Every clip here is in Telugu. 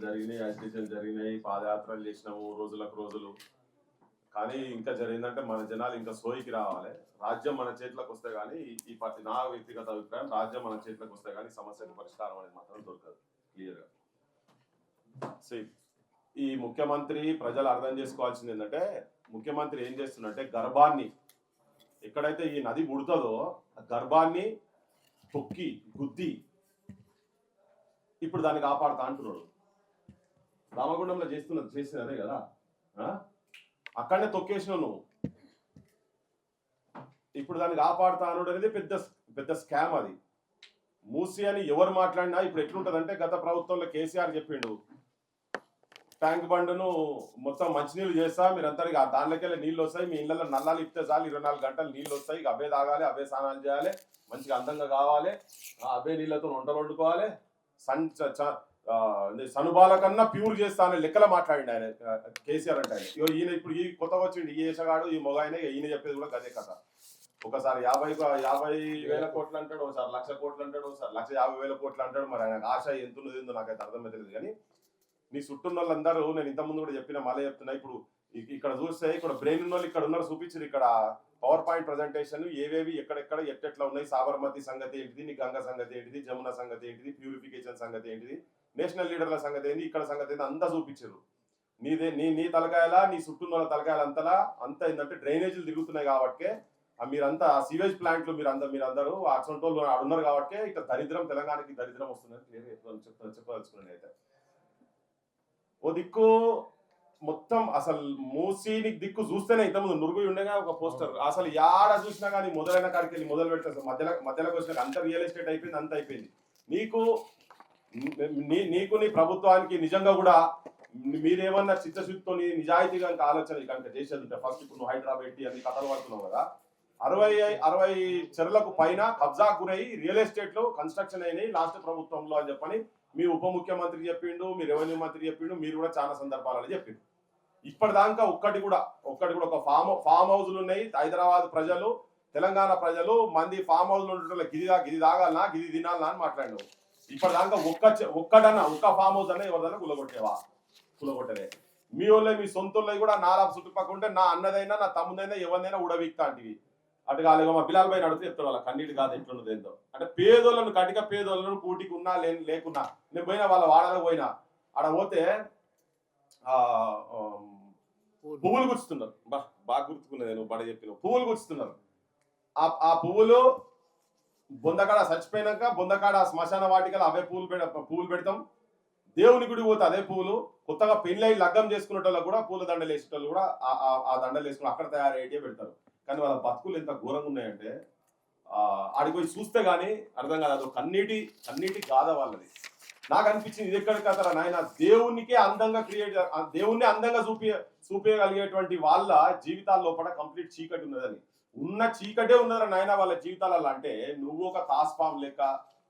జరిగినాయి అజిటేషన్ జరిగినాయి పాదయాత్రలు చేసినాము రోజులకు రోజులు. కానీ ఇంకా జరిగిందంటే మన జనాలు ఇంకా సోయికి రావాలి. రాజ్యం మన చేతిలోకి వస్తే కానీ ఈ- ప్రతి నా వ్యక్తిగత అభిప్రాయం రాజ్యం మన చేతిలోకి వస్తే కానీ సమస్యకు పరిష్కారం అనేది మాత్రం దొరకదు క్లియర్గా. సీ ఈ ముఖ్యమంత్రి ప్రజలు అర్థం చేసుకోవాల్సింది ఏంటంటే ముఖ్యమంత్రి ఏం చేస్తుందంటే గర్భాన్ని ఎక్కడైతే ఈ నది పుడుతుందో ఆ గర్భాన్ని తొక్కి గుద్ది ఇప్పుడు దాన్ని కాపాడుతా అంటున్నాడు. రామగుండంలో చేస్తున్నది చేసిన అదే కదా అక్కడనే తొక్కేసినావు నువ్వు. ఇప్పుడు దాన్ని కాపాడుతా అనుడు అనేది పెద్ద పెద్ద స్కామ్ అది. మూసి అని ఎవరు మాట్లాడినా ఇప్పుడు ఎట్లుంటదంటే గత ప్రభుత్వంలో కేసీఆర్ చెప్పిండు. ట్యాంక్ బండ్ను మొత్తం మంచినీళ్ళు చేస్తా మీరంతా ఇక దానిలోకెళ్ళి నీళ్ళు వస్తాయి మీ ఇళ్ళలో నల్లాలు ఇస్తే చాలు ఇరవై నాలుగు గంటలు నీళ్ళు వస్తాయి ఇక అవే తాగాలి అవే స్నానాలు చేయాలి మంచిగా అందంగా కావాలి ఆ అవే నీళ్ళతో వంటలు వండుకోవాలి సన్ చ- చ- సనుబాల కన్నా ప్యూర్ చేస్తా అనే లెక్కల మాట్లాడి ఆయన కేసీఆర్ అంటే ఆయన. ఈయన ఇప్పుడు ఈ కొత్త వచ్చిండు ఈ ఏషగాడు ఈ మొగ ఆయన ఈయన చెప్పేది కూడా గదే కథ. ఒకసారి యాభై యాభై వేల కోట్లు అంటాడు ఒకసారి లక్ష కోట్లు అంటాడు ఒకసారి లక్ష యాభై వేల కోట్లు అంటాడు. మరి ఆయన ఆశ ఎంత ఉన్నది ఏందో నాకైతే అర్థమవుతుంది కానీ నీ చుట్టూ వాళ్ళందరూ నేను ఇంతకుముందు కూడా చెప్పిన మళ్ళీ చెప్తున్నా ఇప్పుడు ఇక్కడ చూస్తే ఇక్కడ బ్రెయిన్ ఉన్న వాళ్ళు ఇక్కడ ఉన్నారు చూపించారు ఇక్కడ పవర్ పాయింట్ ప్రజెంటేషన్ ఏవేవి ఎక్కడెక్కడ ఎట్టెట్లా ఉన్నాయి సాబర్మతి సంగతి ఏంటిది నీ గంగ సంగతి ఏంటిది జమున సంగతి ఏంటిది ప్యూరిఫికేషన్ సంగతి ఏంటిది నేషనల్ లీడర్ల సంగతి ఏంటి ఇక్కడ సంగతి ఏంటి అంతా చూపించారు. నీదే నీ నీ తలకాయల నీ చుట్టూన్న తలకాయల అంతలా అంత ఏంటంటే డ్రైనేజీలు తిరుగుతున్నాయి కాబట్టి ఆ మీరంతా సివేజ్ ప్లాంట్లు మీరు అందరు మీరు అందరూ అటువంటి వాళ్ళు ఆడ ఉన్నారు కాబట్టి ఇక్కడ దరిద్రం తెలంగాణకి దరిద్రం వస్తుందని క్లియర్గా చెప్తాను చెప్పదలుచుకున్నాను అయితే ఓ దిక్కు మొత్తం అసలు మూసీని దిక్కు చూస్తేనే ఇంతకుముందు నురుగు ఉండగా ఒక పోస్టర్. అసలు యాడ చూసినా కానీ మొదలైన కాడికి వెళ్ళి మొదలు పెట్టారు మధ్యలో మధ్యలోకి వచ్చినాక అంత రియల్ ఎస్టేట్ అయిపోయింది అంత అయిపోయింది. నీకు నీ- నీకు నీ ప్రభుత్వానికి నిజంగా కూడా మీరేమన్నా చిత్తశుద్ధితో నిజాయితీగా ఇంకా ఆలోచన కనుక చేసేది ఉంటే ఫస్ట్ ఇప్పుడు నువ్వు హైదరాబాద్ అన్ని కథలు పడుతున్నావు కదా. అరవై అరవై చెరులకు పైన కబ్జా గురై రియల్ ఎస్టేట్లో కన్స్ట్రక్షన్ అయినాయి లాస్ట్ ప్రభుత్వంలో అని చెప్పని మీ ఉప ముఖ్యమంత్రి చెప్పిండు మీ రెవెన్యూ మంత్రి చెప్పిండు మీరు కూడా చాలా సందర్భాలని చెప్పిండు ఇప్పటిదాకా ఒక్కటి కూడా ఒక్కటి కూడా ఒక ఫామ్ ఫామ్ హౌస్లు ఉన్నాయి హైదరాబాద్ ప్రజలు తెలంగాణ ప్రజలు మంది ఫామ్ హౌస్లు ఉండటం గిది గిది తాగాలనా గిది తినాలనా అని మాట్లాడినావు ఇప్పటిదాకా ఒక్క ఒక్కటన్నా ఒక్క ఫామ్ హౌస్ అన్నా ఎవరిదన్నా కులగొట్టేవా? కులగొట్టలే. మీ వాళ్ళే మీ సొంత వాళ్ళవి కూడా నాలా చుట్టుపక్కల ఉంటే నా అన్నదైనా నా తమ్ముదైనా ఎవరినైనా ఉడవిక్తా అంటివి అటు కాలేగా మా పిల్లల పైన అడిగితే చెప్తారు వాళ్ళ కన్నీటి కాదు ఎట్లున్నది ఏందో. అంటే పేదోళ్ళను కటిక పేదోళ్ళను కూటికి ఉన్నా లే లేకున్నా నేను పోయినా వాళ్ళ వాడలకు పోయినా ఆడ పోతే పువ్వులు గుచ్చుతున్నారు. బా బాగా గుర్తుకున్నది నువ్వు బడ చెప్పిన పువ్వులు గుచ్చుతున్నారు. ఆ ఆ పువ్వులు బొందకాడ చచ్చిపోయినాక బొందకాడ శ్మశాన వాటికలు అవే పూలు పెడ పూలు పెడతాం. దేవుని గుడి పోతే అదే పూలు. కొత్తగా పెళ్ళై లగ్గం చేసుకునేటోళ్ళకు కూడా పూల దండలు వేసేటోళ్ళు కూడా ఆ- దండలు వేసుకుని అక్కడ తయారయ్యే పెడతారు. కానీ వాళ్ళ బతుకులు ఎంత ఘోరంగా ఉన్నాయంటే ఆడికి పోయి చూస్తే కానీ అర్థం కాదు. అది కన్నీటి కన్నీటి గాథ వాళ్ళది. నాకు అనిపించింది ఇది ఎక్కడ కదరా నాయన? దేవునికే అందంగా క్రియేట్ దేవుణ్ణి అందంగా చూపి చూపించగలిగేటువంటి వాళ్ళ జీవితాల లోపల కంప్లీట్ చీకటి ఉన్నదని. ఉన్న చీకటే ఉన్నదరా నాయన వాళ్ళ జీవితాలలో. అంటే నువ్వు ఒక తాస్పాం లెక్క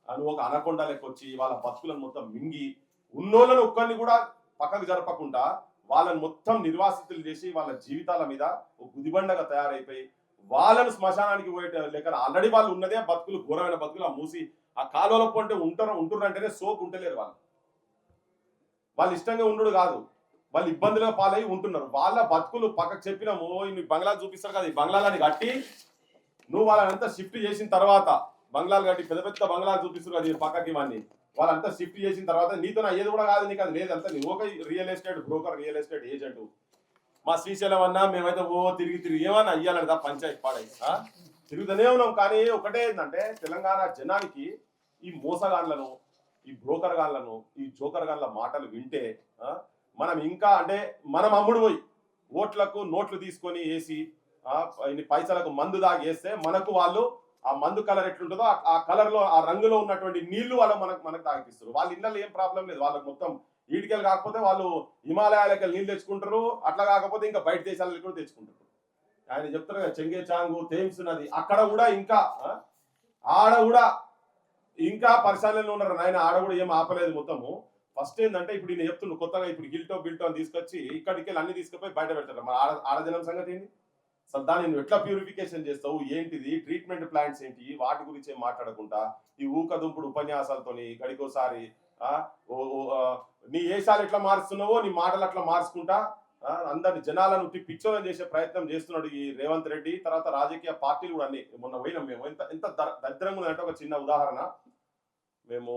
నువ్వు ఒక అనకొండ లెక్క వచ్చి వాళ్ళ బతుకులను మొత్తం మింగి ఉన్నోళ్ళను ఒక్కరిని కూడా పక్కకు జరపకుండా వాళ్ళని మొత్తం నిర్వాసితులు చేసి వాళ్ళ జీవితాల మీద ఒక గుదిబండగా తయారైపోయి వాళ్ళను శ్మశానానికి పోయే లెక్క ఆల్రెడీ వాళ్ళు ఉన్నదే బతుకులు ఘోరమైన బతుకులు ఆ మూసి ఆ కాలువలో పంటే ఉంటారు ఉంటున్నారంటేనే సోకు ఉంటలేరు వాళ్ళు. వాళ్ళు ఇష్టంగా ఉండడు కాదు. వాళ్ళు ఇబ్బందులుగా పాలై ఉంటున్నారు. వాళ్ళ బతుకులు పక్కకు చెప్పినాము ఇన్ని బంగ్లా చూపిస్తారు కదా ఈ బంగ్లాలని కట్టి నువ్వు వాళ్ళనంతా షిఫ్ట్ చేసిన తర్వాత బంగ్లాలు కట్టి పెద్ద పెద్ద బంగ్లాలు చూపిస్తారు కదా ఈ పక్కకి ఇవన్నీ. వాళ్ళంతా షిఫ్ట్ చేసిన తర్వాత నీతో అయ్యేది కూడా కాదు నీకు అది లేదంతా నువ్వు ఒక real estate broker real estate agent మా శ్రీశైలం అన్నా మేమైతే ఓ తిరిగి తిరిగి ఏమన్నా అయ్యాలంట పంచాయతీ పాడై. తిరుగుతూనే ఉన్నాం కానీ ఒకటే ఏంటంటే తెలంగాణ జనానికి ఈ మోసగాళ్ళను ఈ బ్రోకర్ గాళ్ళను ఈ జోకర్ గాళ్ళ మాటలు వింటే ఆ, మనం ఇంకా అంటే మనం అమ్ముడు పోయి ఓట్లకు నోట్లు తీసుకొని వేసి ఇన్ని పైసలకు మందు దాగి వేస్తే మనకు వాళ్ళు ఆ మందు కలర్ ఎట్లుంటుందో ఆ- కలర్లో ఆ రంగులో ఉన్నటువంటి నీళ్ళు వాళ్ళు మనకు మనకు తాగిపిస్తారు వాళ్ళ ఇళ్ళలో ఏం ప్రాబ్లం లేదు. వాళ్ళకి మొత్తం ఈడికెళ్ళి కాకపోతే వాళ్ళు హిమాలయాలకి నీళ్ళు తెచ్చుకుంటారు. అట్లా కాకపోతే ఇంకా బయట దేశాలకు కూడా తెచ్చుకుంటారు. ఆయన చెప్తారు కదా చెంగే చాంగు థేమ్స్ నది అక్కడ కూడా ఇంకా ఆడ కూడా ఇంకా పరిశాలలో ఉన్నారు. ఆయన ఆడ కూడా ఏం ఆపలేదు మొత్తము. ఫస్ట్ ఏంటంటే ఇప్పుడు నేను చెప్తున్నాను కొత్తగా ఇప్పుడు గిల్టో బిల్టో అని తీసుకొచ్చి ఇక్కడికి వెళ్ళి అన్ని తీసుకుపోయి బయట పెడతారు మన ఆడ ఆడజనం సంగతి ఏంటి అసలు దాన్ని నువ్వు ఎట్లా ప్యూరిఫికేషన్ చేస్తావు? ఏంటిది? ట్రీట్మెంట్ ప్లాంట్స్ ఏంటి? వాటి గురించి మాట్లాడకుండా ఈ ఊకదుంపుడు ఉపన్యాసాలతోని గడికోసారి ఓ ఓ, నీ ఏషాలు ఎట్లా మారుస్తున్నావో నీ మాటలు అట్లా మార్చుకుంటా అందరి జనాలను ఉట్టి పిచ్చోలని చేసే ప్రయత్నం చేస్తున్నాడు ఈ రేవంత్ రెడ్డి తర్వాత రాజకీయ పార్టీలు కూడా అన్ని. మొన్న పోయినాం మేము. ఎంత ఎంత దరిద్రంగా ఉందంటే ఒక చిన్న ఉదాహరణ. మేము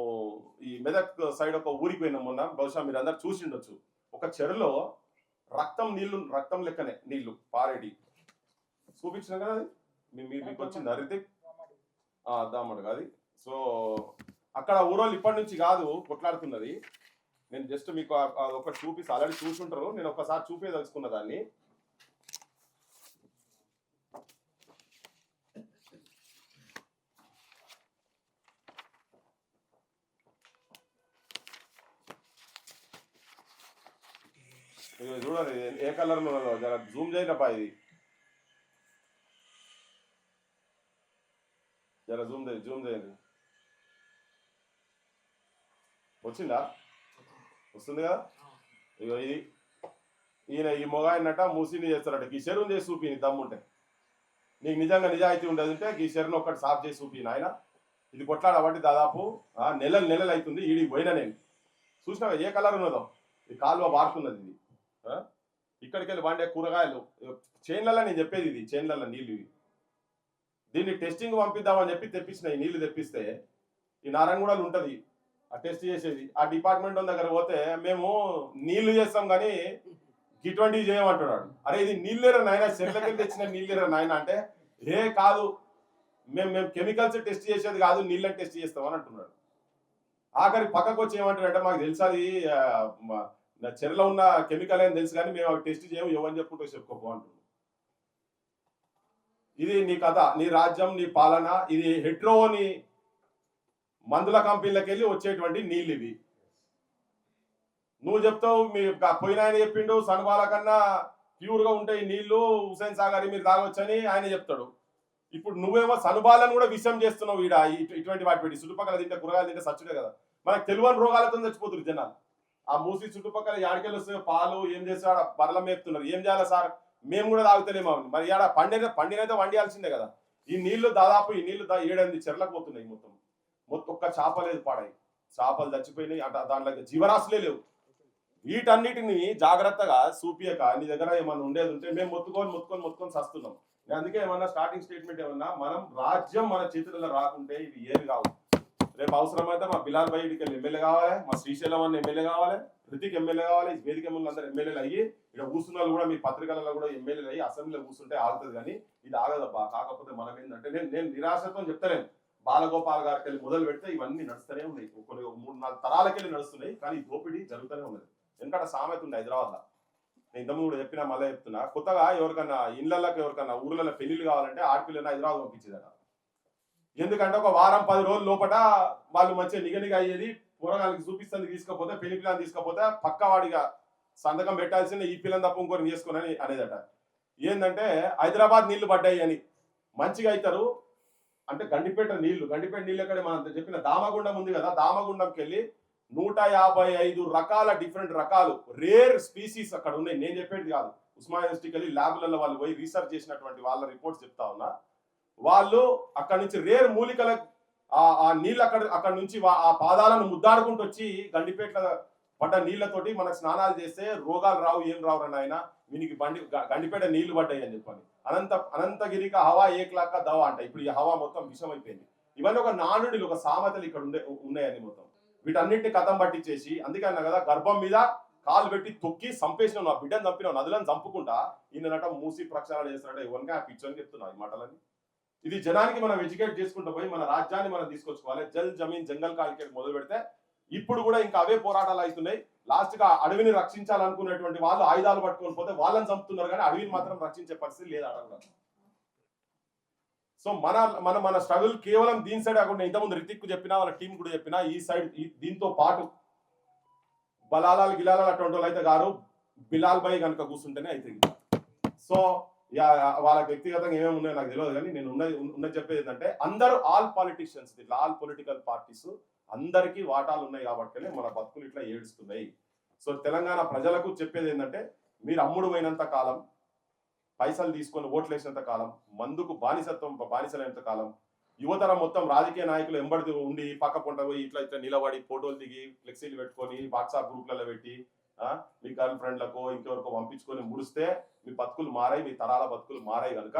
ఈ మెదక్ సైడ్ ఒక ఊరికి పోయినాం మొన్న. బహుశా మీరు అందరు చూసి ఉండొచ్చు ఒక చెరులో రక్తం నీళ్ళు రక్తం లెక్కనే నీళ్ళు పారేటి చూపించిన కదా అది? మీకు వచ్చింది అరితే? దామడు. అది. సో అక్కడ ఊరోళ్ళు ఇప్పటి నుంచి కాదు కొట్లాడుతున్నది. నేను జస్ట్ మీకు ఒకటి చూపిస్తే ఆల్రెడీ చూసుంటారు. నేను ఒకసారి చూపేదలుచుకున్న దాన్ని. చూడండి ఏ కలర్ ఉన్నదో జర జూమ్ చేయనప్పా ఇది. జర జూమ్ చేయండి జూమ్ చేయండి వచ్చిందా? వస్తుంది కదా? ఇగో ఇది. ఈయన ఈ మొగాయనట మూసిని చేస్తారట. ఈ చెరువుని చేసి చూపి దమ్ముంటే నీకు నిజంగా నిజాయితీ ఉండదు ఉంటే ఈ చెరువుని ఒక్కటి సాఫ్ చేసి చూపి ఆయన ఇది కొట్లాడబట్టి దాదాపు? నెలలు నెలలు అవుతుంది ఈడికి పోయినా నేను. చూసినావా ఏ కలర్ ఉన్నదో? ఈ కాలువ వారుతున్నది ఇది. ఇక్కడికి వెళ్ళి వండే కూరగాయలు. చేన్లలో నేను చెప్పేది ఇది చేన్లలో నీళ్ళు ఇవి. దీన్ని టెస్టింగ్ పంపిద్దామని చెప్పి తెప్పించిన ఈ నీళ్ళు తెప్పిస్తే ఈ నారంగూడలు ఉంటుంది. ఆ టెస్ట్ చేసేది. ఆ డిపార్ట్మెంట్ దగ్గర పోతే మేము నీళ్ళు చేస్తాం కానీ ఇటువంటివి చేయమంటున్నాడు. అరే ఇది నీళ్ళేరా నాయన? చెట్లకి తెచ్చిన నీళ్ళేరా నాయన అంటే ఏ కాదు. మేము మేము కెమికల్స్ టెస్ట్ చేసేది కాదు నీళ్ళని టెస్ట్ చేస్తామని అంటున్నాడు. ఆఖరి పక్కకు వచ్చి ఏమంటాడంటే మాకు తెలుసు అది మా- నా చెరలో ఉన్న కెమికల్ అని తెలుసు కానీ మేము అవి టెస్ట్ చేయము ఎవరు చెప్పుకుంటూ చెప్పుకోపో అంటున్నాం ఇది నీ కథ నీ రాజ్యం నీ పాలన ఇది హెట్రోని మందుల కంపెనీలకు వెళ్ళి వచ్చేటువంటి నీళ్ళు ఇవి నువ్వు చెప్తావు మీ పోయిన ఆయన చెప్పిండు సనుబాల కన్నా ప్యూర్గా ఉంటాయి నీళ్ళు హుసేన్ సాగర్ మీరు తాగొచ్చని ఆయన చెప్తాడు. ఇప్పుడు నువ్వేమో సనుబాలను కూడా విషం చేస్తున్నావు ఈడ ఇటువంటి వాటి పెట్టి చుట్టుపక్కల తింటే కూరగాయలు తింటే సచ్చుడే కదా. మనకు తెలియని రోగాలతో చచ్చిపోతుంది జనాలు. ఆ మూసి చుట్టుపక్కల యాడికెళ్ళి వస్తే పాలు ఏం చేస్తాడు బర్ల మేపుతున్నారు? ఏం చేయాలి సార్? మేము కూడా తాగుతలేము మరి ఆడ పండిన పండినైతే వండియాల్సిందే కదా. ఈ నీళ్ళు దాదాపు ఈ నీళ్ళు దా- ఏడెనిమిది చెర్లకు పోతున్నాయి మొత్తం. మొత్తం ఒక్క చేప లేదు పాడాయి చేపలు చచ్చిపోయినాయి. అట దాంట్లో జీవరాశులే లేవు. వీటన్నిటిని జాగ్రత్తగా చూపియక నీ దగ్గర ఏమన్నా ఉండేది ఉంటే మేము మొత్తుకొని మొత్తుకొని మొత్తుకొని సస్తున్నాం. అందుకే ఏమన్నా స్టార్టింగ్ స్టేట్మెంట్ ఏమన్నా మనం రాజ్యం మన చేతులలో రాకుంటే ఇవి ఏమి కావు రేపు అవసరమైతే మా బిలాల్ బయటికి వెళ్ళి ఎమ్మెల్యే కావాలి మా శ్రీశైలం అన్న ఎమ్మెల్యే కావాలి హృతిక్ ఎమ్మెల్యే కావాలి వేదిక ముందు అందరు ఎమ్మెల్యేలు అయ్యి ఇక్కడ కూర్చున్న వాళ్ళు కూడా మీ పత్రికలలో కూడా ఎమ్మెల్యేలు అయ్యి అసెంబ్లీలో కూర్చుంటే ఆగుతుంది కానీ ఇది ఆగదబ్బా. కాకపోతే మనం ఏంటంటే నేను నేను నిరాశతో చెప్తలేను. బాలగోపాల్ గారికి వెళ్ళి మొదలు పెడితే ఇవన్నీ నడుస్తూనే ఉన్నాయి. కొన్ని మూడు నాలుగు తరాలకి వెళ్ళి నడుస్తున్నాయి కానీ దోపిడీ జరుగుతూనే ఉన్నది. ఎందుకంటే సామెత ఉంది హైదరాబాద్లో. నేను ఇంతకుముందు కూడా చెప్పినా మళ్ళీ చెప్తున్నా. కొత్తగా ఎవరికన్నా ఇళ్ళకి ఎవరికన్నా ఊర్లలో పెళ్ళిళ్ళు కావాలంటే ఆడపిల్లని హైదరాబాద్ పంపించేదట. ఎందుకంటే ఒక వారం పది రోజుల లోపల వాళ్ళు మంచిగా నిగనిగా అయ్యేది పూరగాళ్ళకి చూపిస్తుంది తీసుకపోతే పెళ్ళి పిల్లని తీసుకపోతే పక్క వాడిగా సంతకం పెట్టాల్సిన ఈ పిల్లని తప్ప ఇంకోరిని చేసుకోనని అనేదట. ఏంటంటే హైదరాబాద్ నీళ్ళు పడ్డాయి అని. మంచిగా అవుతారు అంటే గండిపేట నీళ్ళు గండిపేట నీళ్ళు ఎక్కడ మనం చెప్పిన దామగుండం ఉంది కదా దామగుండంకి వెళ్ళి నూట యాభై ఐదు రకాల డిఫరెంట్ రకాలు రేర్ స్పీసీస్ అక్కడ ఉన్నాయి. నేను చెప్పేది కాదు. ఉస్మా యూనివర్సిటీకి వెళ్ళి ల్యాబ్లలో వాళ్ళు పోయి రీసెర్చ్ చేసినటువంటి వాళ్ళ రిపోర్ట్స్ చెప్తా ఉన్నా. వాళ్ళు అక్కడ నుంచి రేర్ మూలికల ఆ- నీళ్ళు అక్కడ అక్కడ నుంచి ఆ పాదాలను ముద్దాడుకుంటూ వచ్చి గండిపేట పడ్డ నీళ్ళతోటి మనకు స్నానాలు చేస్తే రోగాలు రావు ఏం రావు అని ఆయన వీనికి బండి గండిపేట నీళ్ళు పడ్డాయి అని చెప్పని. అనంత అనంతగిరిక హవా ఏక్లాక్క దవ అంట. ఇప్పుడు ఈ హవా మొత్తం విషం అయిపోయింది ఇవన్నీ ఒక నానుడిలు ఒక సామెతలు ఇక్కడ ఉండే ఉన్నాయని మొత్తం. వీటన్నిటిని కథం పట్టించేసి అందుకే అన్నా కదా గర్భం మీద కాలు పెట్టి తొక్కి సంపేసిన నా బిడ్డను చంపిన నదులను చంపుకుంటా ఈయన మూసి ప్రక్షాళన చేస్తున్నాడు ఎవరిగా పిచ్చని చెప్తున్నా ఈ మాటలని ఇది జనానికి మనం ఎడ్యుకేట్ చేసుకుంటూ పోయి మన రాజ్యాన్ని మనం తీసుకొచ్చుకోవాలి. జల్ జమీన్ జంగల్ కాలికేట్ మొదలు పెడితే ఇప్పుడు కూడా ఇంకా అవే పోరాటాలు అవుతున్నాయి లాస్ట్గా అడవిని రక్షించాలనుకున్నటువంటి వాళ్ళు ఆయుధాలు పట్టుకొని పోతే వాళ్ళని చంపుతున్నారు కానీ అడవిని మాత్రం రక్షించే పరిస్థితి లేదు అడవులో సో మన మన మన స్ట్రగుల్ కేవలం దీని సైడ్ కాకుండా ఇంతకుముందు రితిక్ చెప్పినా వాళ్ళ టీం కూడా చెప్పినా ఈ సైడ్ ఈ- దీంతో పాటు బలాలాలు గిలాలాలు అటువంటి వాళ్ళు అయితే గారు బిలాల్ బై కనుక కూర్చుంటేనే అయితే సో వాళ్ళకి వ్యక్తిగతంగా ఏమేమి ఉన్నాయో నాకు తెలియదు కానీ నేను ఉన్నది ఉన్నది చెప్పేది ఏంటంటే అందరూ ఆల్ పాలిటిషియన్స్ ఇట్లా ఆల్ పొలిటికల్ పార్టీస్ అందరికీ వాటాలు ఉన్నాయి కాబట్టి మన బతుకులు ఇట్లా ఏడుస్తున్నాయి. సో తెలంగాణ ప్రజలకు చెప్పేది ఏంటంటే మీరు అమ్ముడు పోయినంత కాలం పైసలు తీసుకొని ఓట్లు వేసినంత కాలం మందుకు బానిసత్వం బానిసలైనంత కాలం యువతరం మొత్తం రాజకీయ నాయకులు ఎంబడి ఉండి పక్క పొంట పోయి ఇట్లా ఇట్లా నిలబడి ఫోటోలు దిగి ఫ్లెక్సీలు పెట్టుకొని వాట్సాప్ గ్రూప్లలో పెట్టి మీ గర్ల్ ఫ్రెండ్లకు ఇంకెవరికో పంపించుకొని ముడిస్తే మీ బతుకులు మారాయి మీ తరాల బతుకులు మారాయి కనుక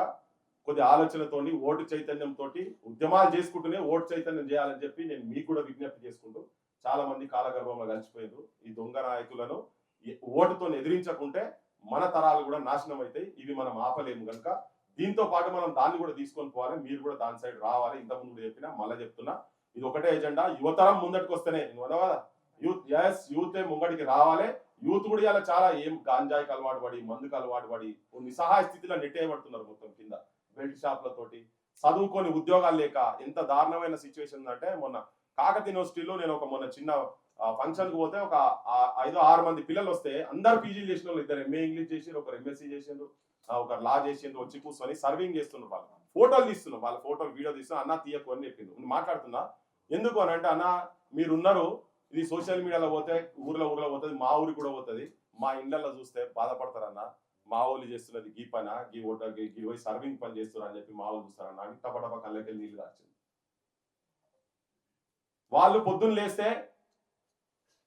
కొద్ది ఆలోచనతోని ఓటు చైతన్యంతో ఉద్యమాలు చేసుకుంటూనే ఓటు చైతన్యం చేయాలని చెప్పి నేను మీకు కూడా విజ్ఞప్తి చేసుకుంటూ చాలా మంది కాలగర్భంలో కలిసిపోయారు ఈ దొంగ నాయకులను ఓటుతో ఎదిరించకుంటే మన తరాలు కూడా నాశనం అవుతాయి ఇవి మనం ఆపలేము కనుక దీంతో పాటు మనం దాన్ని కూడా తీసుకొని పోవాలి. మీరు కూడా దాని సైడ్ రావాలి. ఇంతకుముందు కూడా చెప్పినా మళ్ళీ చెప్తున్నా. ఇది ఒకటే ఎజెండా. యువతరం ముందటికి వస్తేనే యూత్ ఎస్ యూత్ ముంగడికి రావాలి. యూత్ కూడా ఇలా చాలా ఏం గాంజాయికి అలవాటు పడి మందుకు అలవాటు పడి నిస్సహాయ స్థితిలో నెట్టేయబడుతున్నారు మొత్తం కింద. బెల్ట్ షాప్లతోటి చదువుకొని ఉద్యోగాలు లేక ఎంత దారుణమైన సిచ్యువేషన్ అంటే మొన్న కాకతీయ యూనివర్సిటీలో నేను ఒక మొన్న చిన్న ఫంక్షన్కు పోతే ఒక ఐదో ఆరు మంది పిల్లలు వస్తే అందరు పీజీలు చేసిన వాళ్ళు ఇద్దరు ఎంఏ ఇంగ్లీష్ చేసిండ్రు ఒకరు ఎంఎస్సీ చేసిండ్రు ఒకరు లా చేసిండ్రు వచ్చి కూర్చొని సర్వింగ్ చేస్తున్నారు వాళ్ళు. ఫోటోలు తీస్తున్నారు వాళ్ళ ఫోటోలు వీడియో తీస్తున్నారు అన్న తీయకు అని చెప్పిండు మాట్లాడుతున్నా ఎందుకు అని అంటే అన్న మీరున్నారు ఇది సోషల్ మీడియాలో పోతే ఊర్లో ఊర్లో పోతుంది మా ఊరికి కూడా పోతుంది. మా ఇళ్ళల్లో చూస్తే బాధపడతారన్న. మా వాళ్ళు చేస్తున్నది గీ పన గీ ఓట గీ పోయి సర్వింగ్ పని చేస్తున్నారు అని చెప్పి మా వాళ్ళు చూస్తారన్న. అని టపటప కళ్ళకెళ్ళి నీళ్ళు దాచింది వాళ్ళు పొద్దున్న లేస్తే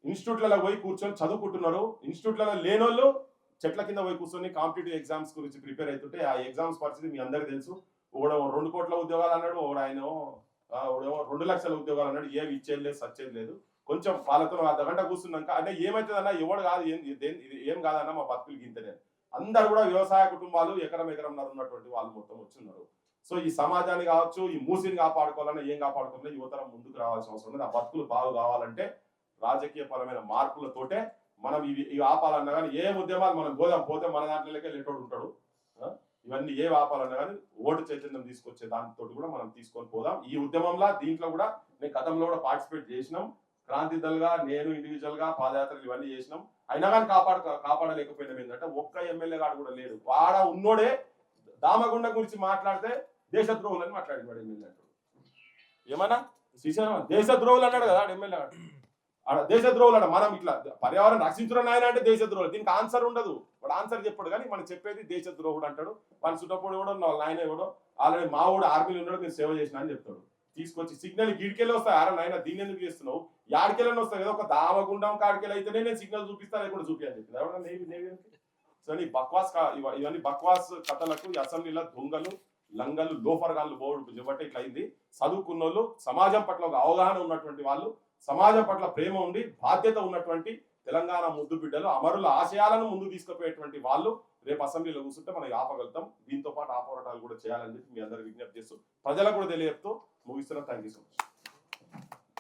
ఇన్స్టిట్యూట్లలో పోయి కూర్చొని చదువుకుంటున్నారు. ఇన్స్టిట్యూట్లలో లేనోళ్ళు చెట్ల కింద పోయి కూర్చొని కాంపిటేటివ్ ఎగ్జామ్స్ గురించి ప్రిపేర్ అవుతుంటే ఆ ఎగ్జామ్స్ పరిస్థితి మీ అందరికీ తెలుసు. ఒకడేమో రెండు కోట్ల ఉద్యోగాలు అన్నాడు ఒకడు ఆయన ఒకడేమో రెండు లక్షల ఉద్యోగాలు అన్నాడు. ఏమి ఇచ్చేది లేదు సచ్చేది లేదు. కొంచెం వాళ్ళతో అర్ధ గంట కూర్చున్నాక అంటే ఏమవుతుందన్నా ఎవడు కాదు ఏం ఇది ఏం కాదన్నా మా బతుకులు గింతనే అందరు కూడా వ్యవసాయ కుటుంబాలు ఎకరం ఎకరంన్నర ఉన్నటువంటి వాళ్ళు మొత్తం వచ్చిన్నారు. సో ఈ సమాజాన్ని కావచ్చు ఈ మూసిని కాపాడుకోవాలన్నా ఏం కాపాడుకోవాలన్నా యువతరం ముందుకు రావాల్సిన అవసరం ఉంది. ఆ బతుకులు బాగు కావాలంటే రాజకీయ పరమైన మార్పులతోటే మనం ఇవి ఇవి ఆపాలన్నా కానీ ఏ ఉద్యమాలు మనం గోదాం పోతే మన దాంట్లోకే లేటోడు ఉంటాడు. ఇవన్నీ ఏ ఆపాలన్నా కానీ ఓటు చైతన్యం తీసుకొచ్చే దానితో కూడా మనం తీసుకొని పోదాం. ఈ ఉద్యమంలో దీంట్లో కూడా నేను గతంలో కూడా పార్టిసిపేట్ చేసినాం. క్రాంతి దళగా నేను ఇండివిజువల్గా పాదయాత్రలు ఇవన్నీ చేసినాం. అయినా కానీ కాపాడు కాపాడలేకపోయినాం ఏంటంటే ఒక్క ఎమ్మెల్యే గాడు కూడా లేడు. వాడ ఉన్నోడే దామగుండ గురించి మాట్లాడితే దేశద్రోహులని మాట్లాడి వాడు ఎమ్మెల్యే అంటాడు. ఏమన్నా? శ్రీశైలం దేశద్రోహులు అన్నాడు కదా ఎమ్మెల్యే ఆడ దేశద్రోహులు అన్న మనం ఇట్లా పర్యావరణం రక్షించడం ఆయన అంటే దేశద్రోహులు. దీనికి ఆన్సర్ ఉండదు. వాడు ఆన్సర్ చెప్పాడు కానీ మనం చెప్పేది దేశద్రోహుడు అంటాడు. వాళ్ళ చుట్టపోడు కూడా వాళ్ళ నాయన ఎవడో ఆల్రెడీ మా ఊడు ఆర్మీలో ఉన్నాడు నేను సేవ చేసిన అని చెప్తాడు. తీసుకొచ్చి సిగ్నల్ గిడికెళ్ళి వస్తాయి. ఆరా నాయన దీన్ని ఎందుకు చేస్తున్నావు? యాడికెళ్ళని వస్తాయి కదా ఒక దామగుండం కాడికెళ్ళి అయితేనే నేను సిగ్నల్ చూపిస్తా లేకుండా చూపి అని చెప్పింది ఎవడన్నా నేవి నేవి సో ఈ బక్వాస్ ఇవన్నీ బక్వాస్ కథలకు ఈ అసెంబ్లీలో దొంగలు లంగలు లోఫర్గాళ్ళు బోర్డు చెప్పట్టే ఇట్లా అయింది. చదువుకున్నోళ్ళు సమాజం పట్ల ఒక అవగాహన ఉన్నటువంటి వాళ్ళు సమాజం పట్ల ప్రేమ ఉండి బాధ్యత ఉన్నటువంటి తెలంగాణ ముద్దు బిడ్డలు అమరుల ఆశయాలను ముందు తీసుకుపోయేటువంటి వాళ్ళు రేపు అసెంబ్లీలో కూర్చుంటే మనం ఆపగలుగుతాం. దీంతో పాటు ఆ పోరాటాలు కూడా చేయాలని చెప్పి మీ అందరూ విజ్ఞప్తి చేస్తూ ప్రజలకు కూడా తెలియజేస్తూ ముగిస్తున్నాం థ్యాంక్ యూ సో మచ్